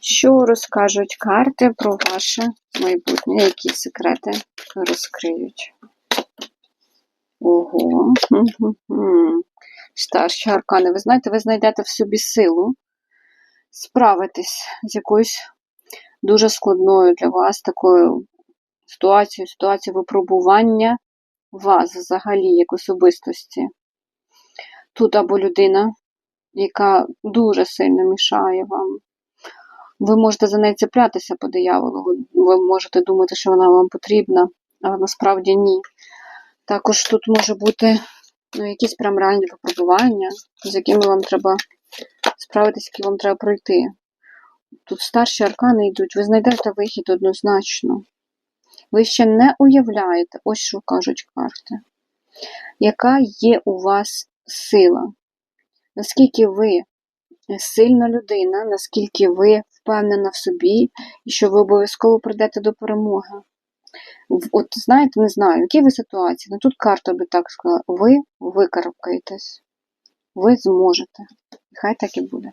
Що розкажуть карти про ваше майбутнє? Які секрети розкриють? Ого. Старші аркани. Ви знаєте, ви знайдете в собі силу справитись з якоюсь дуже складною для вас такою ситуацією, ситуацією випробування вас взагалі як особистості. Тут або людина, яка дуже сильно мішає вам. Ви можете за неї цеплятися по дияволу, ви- можете думати, що вона вам потрібна, але насправді ні. Також тут може бути ну, якісь прям реальні випробування, з якими вам треба справитися, які вам треба пройти. Тут старші аркани йдуть, ви знайдете вихід однозначно. Ви ще не уявляєте, ось що кажуть карти, яка є у вас сила, наскільки ви сильна людина, наскільки ви впевнена в собі, і що ви обов'язково прийдете до перемоги. От знаєте, не знаю, в якій ви ситуації, ну тут карта би так сказала, ви викарабкаєтесь, ви зможете. Хай так і буде.